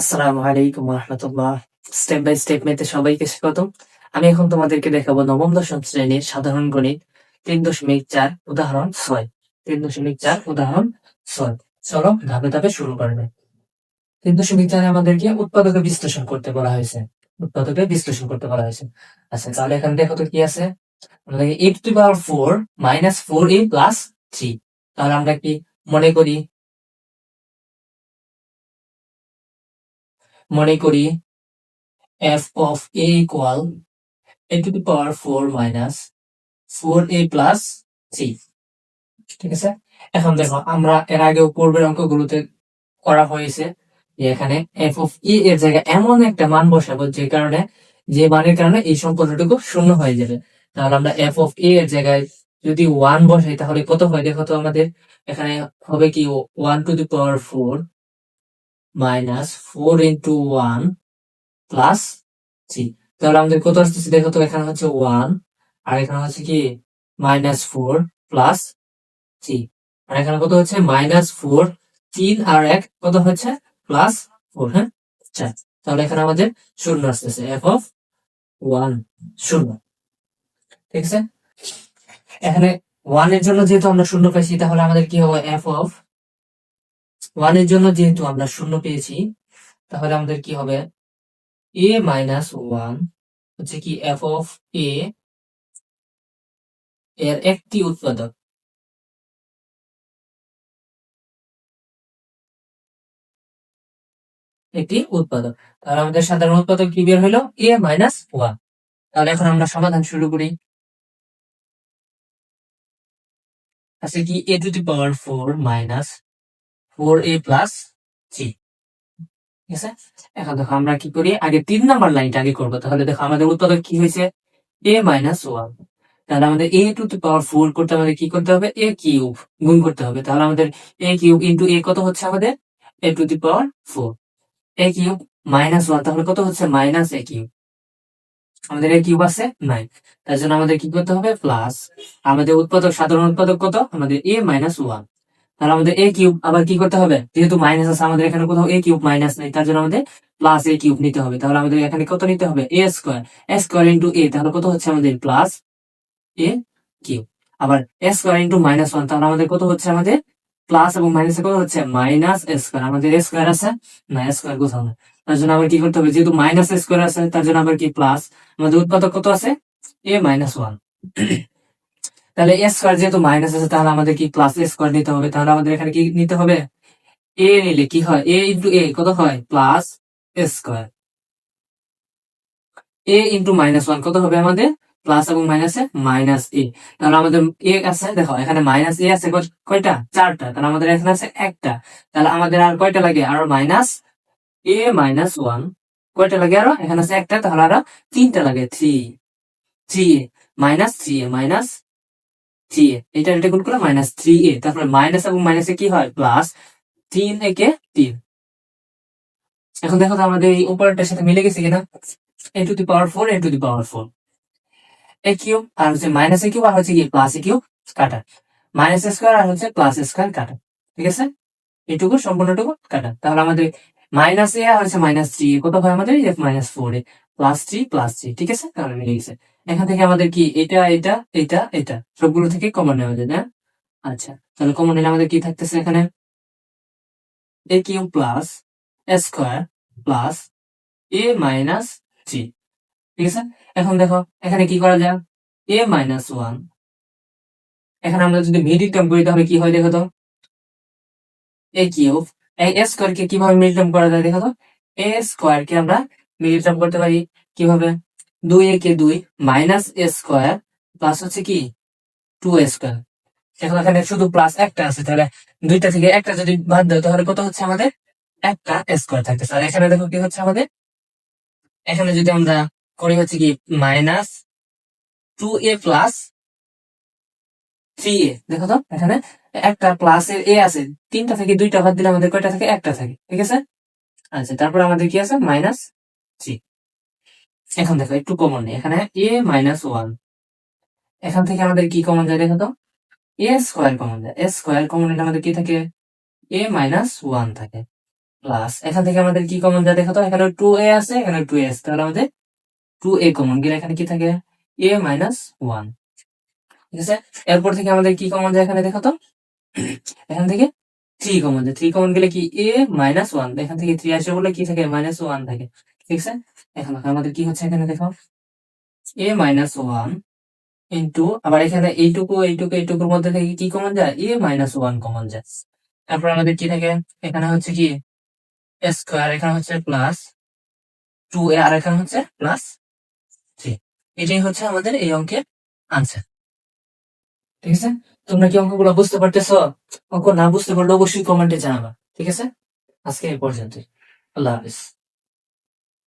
আসসালামু আলাইকুম রহমতুল্লাহ। Step by step মেতে সবাইকে স্বাগতম। আমি এখন তোমাদেরকে দেখাবো নবম, দশম শ্রেণির সাধারণ গণিত, তিন দশমিক চার উদাহরণ ছয়। তিন দশমিক চার উদাহরণ ছয়। চলো ধাপে ধাপে শুরু করবে তিন দশমিক চারে আমাদেরকে উৎপাদকে বিশ্লেষণ করতে বলা হয়েছে। উৎপাদকে বিশ্লেষণ করতে বলা হয়েছে। আচ্ছা তাহলে এখানে দেখো তো কি আছে? A to power four minus four a plus three. তাহলে আমরা কি মনে করি? মনে করি f of a equal a to the power 4 minus 4a plus c ঠিক আছে? এখন দেখো, আমরা এর আগেও পূর্বের অঙ্কগুলোতে করা হয়েছে এখানে f of e এর জায়গায় এমন একটা মান বসাবো যে কারণে, যে মানের কারণে এই সম্পূর্ণটুকু শূন্য হয়ে যাবে। তাহলে আমরা f of a এর জায়গায় যদি ওয়ান বসাই, তাহলে কত হয়? দেখো তো আমাদের এখানে হবে কি? One to the power four minus four into one plus three. তাহলে আমাদের কত আসতেছে? দেখো তো, এখানে হচ্ছে ওয়ান, আর এখানে হচ্ছে কি? Minus four plus three. আর এখানে কত হচ্ছে? মাইনাস ফোর, তিন আর এক, কত হচ্ছে? প্লাস ফোর হ্যাঁ? চার। তাহলে এখানে আমাদের শূন্য আসতেছে এফ অফ ওয়ান শূন্য। ঠিক আছে? এখানে ওয়ানের জন্য যেহেতু আমরা শূন্য পাইছি, তাহলে আমাদের কি হবে? এফ অফ ওয়ানের জন্য যেহেতু আমরা শূন্য পেয়েছি, তাহলে আমাদের কি হবে? এ মাইনাস ওয়ান হচ্ছে কি এফ অফ এ এর একটি উৎপাদক। একটি উৎপাদক। তাহলে আমাদের সাধারণ উৎপাদক কি বের হলো? এ মাইনাস ওয়ান তাহলে এখন আমরা সমাধান শুরু করি। আছে কি a to the power four minus four a plus three ঠিক আছে? এখন দেখো আমরা কি করি? আগে তিন নাম্বার লাইনটা আগে করব। তাহলে দেখো আমাদের উৎপাদক কি হয়েছে? A minus one. তাহলে আমাদের a to the power four করতে আমাদের কি করতে হবে? এ কিউব গুণ করতে হবে। তাহলে আমাদের এ কিউব ইন্টু এ কত হচ্ছে আমাদের? A to the power four. A cube minus one, তাহলে কত হচ্ছে? Minus a cube. আমাদের এ কিউব আছে নাই তার জন্য আমাদের কি করতে হবে? প্লাস। আমাদের উৎপাদক, সাধারণ উৎপাদক কত? আমাদের এ মাইনাস ওয়ান। তাহলে আমাদের এ কিউব, আবার কি করতে হবে? যেহেতু মাইনাস আছে, আমাদের এখানে কোথাও এ কিউব মাইনাস নেই, তার জন্য আমাদের প্লাস এ কিউব নিতে হবে। তাহলে আমাদের এখানে কত নিতে হবে? A square a square into a তাহলে কত হচ্ছে আমাদের? Plus a cube. আবার a square into minus one তাহলে আমাদের কত হচ্ছে আমাদের? প্লাস এবং মাইনাস কত হচ্ছে? মাইনাস স্কোয়ার আমাদের স্কোয়ার আছে, না স্কোয়ার কোথাও না। তার জন্য আবার কি করতে হবে? যেহেতু মাইনাস স্কোয়ার আছে, তার জন্য আবার কি? প্লাস আমাদের উৎপাদক কত আছে? এ মাইনাস ওয়ান তাহলে এ স্কোয়ার যেহেতু মাইনাস আছে, তাহলে আমাদের কি প্লাস এ স্কোয়ার নিতে হবে। তাহলে আমাদের এখানে কি নিতে হবে? এ নিলে কি হয়? এ ইন্টু এ কত হয়? Plus a square a into minus one কত হবে আমাদের? প্লাস এবং মাইনাসে মাইনাস এ তাহলে আমাদের এ আছে, দেখো, এখানে মাইনাস এ আছে কয়টা? চারটা। তাহলে আমাদের এখানে আছে একটা। তাহলে আমাদের আর কয়টা লাগে? আর মাইনাস এ মাইনাস ওয়ান কয়টা লাগে আরও? এখানে আছে একটা। তাহলে আরও তিনটা লাগে। Three three a minus three a minus three a এটা এটা গুণ করে মাইনাস থ্রি এ তারপরে মাইনাস এবং মাইনাসে কি হয়? প্লাস তিন একে তিন। এখন দেখো তো আমাদের এই উপরেরটার সাথে মিলে গেছে কিনা? A to the power four a to the power four a cube আর হচ্ছে মাইনাস এ কিউব আর হচ্ছে কি? প্লাস এ কিউব কাটা মাইনাস স্কোয়ার আর হচ্ছে প্লাস স্কোয়ার কাটা ঠিক আছে? এটুকু, সম্পূর্ণটুকু কাটা তাহলে আমাদের মাইনাস এ আর হচ্ছে মাইনাস থ্রি কত হয় আমাদের? F minus four, a plus three plus three ঠিক আছে? তাহলে মিলে এখান থেকে আমাদের কি এটা এটা এটা এটা, সবগুলো থেকে কমন নেওয়া যায় না আচ্ছা তাহলে কমন নিলে আমাদের কি থাকতেছে এখানে? A cube plus square plus a minus three ঠিক আছে? এখন দেখো, এখানে কি করা যায়? এ মাইনাস ওয়ান এখানে আমরা যদি মিডিল টার্ম করি তাহলে কি হয় দেখো তো? এ কিউব এই এ স্কোয়ার কে কীভাবে মিডিল টার্ম করা যায় দেখো তো? এ স্কোয়ার কে আমরা মিডিল টার্ম করতে পারি কীভাবে? দুই এ কে দুই মাইনাস এ স্কোয়ার প্লাস হচ্ছে কি? টু এ স্কোয়ার এখন এখানে শুধু প্লাস একটা আছে, তাহলে দুইটা থেকে একটা যদি বাদ দেয় তাহলে কত হচ্ছে আমাদের? একটা এ স্কোয়ার থাকতেছে। আর এখানে দেখো কি হচ্ছে আমাদের? এখানে যদি আমরা করি হচ্ছে কি? Minus two a plus three a দেখো তো, এখানে একটা প্লাস এর এ আছে, তিনটা থেকে দুইটা বাদ দিলে আমাদের কয়টা থাকে? একটা থাকে, ঠিক আছে? আচ্ছা তারপর আমাদের কি আছে? মাইনাস থ্রি এখন দেখো, একটু কমন নেই, এখানে এ মাইনাস ওয়ান এখান থেকে আমাদের কি কমন যায় দেখো তো? এ স্কোয়ার কমন যায়। এ স্কোয়ার কমন নিলে আমাদের কি থাকে? এ মাইনাস ওয়ান থাকে। প্লাস এখান থেকে আমাদের কি কমন যায় দেখো তো? এখানে টু এ আছে এখানে টু এ আছে। তাহলে আমাদের টু এ কমন গেলে এখানে কি থাকে? এ মাইনাস ওয়ান ঠিক আছে? এরপর থেকে আমাদের কি কমন যায় এখানে দেখো তো? এখান থেকে থ্রি কমন যায় থ্রি কমন গেলে কি? এ মাইনাস ওয়ান এখান থেকে থ্রি আসে বলে কি থাকে? মাইনাস ওয়ান থাকে। ঠিক আছে? এখন আমাদের কি হচ্ছে এখানে দেখো? এ মাইনাস ওয়ান ইন্টু আবার এখানে এইটুকু এইটুকু, এইটুকুর মধ্যে থেকে কি কমন যায়? এ মাইনাস ওয়ান কমন যায়। তারপর আমাদের কি থাকে? এখানে হচ্ছে কি? স্কোয়ার এখানে হচ্ছে প্লাস টু এ আর এখানে হচ্ছে প্লাস থ্রি এটাই হচ্ছে আমাদের এই অঙ্কের আনসার ঠিক আছে? তোমরা কি অঙ্কগুলো বুঝতে পারতেছ? অঙ্ক না বুঝতে পারলে অবশ্যই কমেন্টে জানাবা। ঠিক আছে? আজকে এই পর্যন্ত আল্লাহ হাফিজ।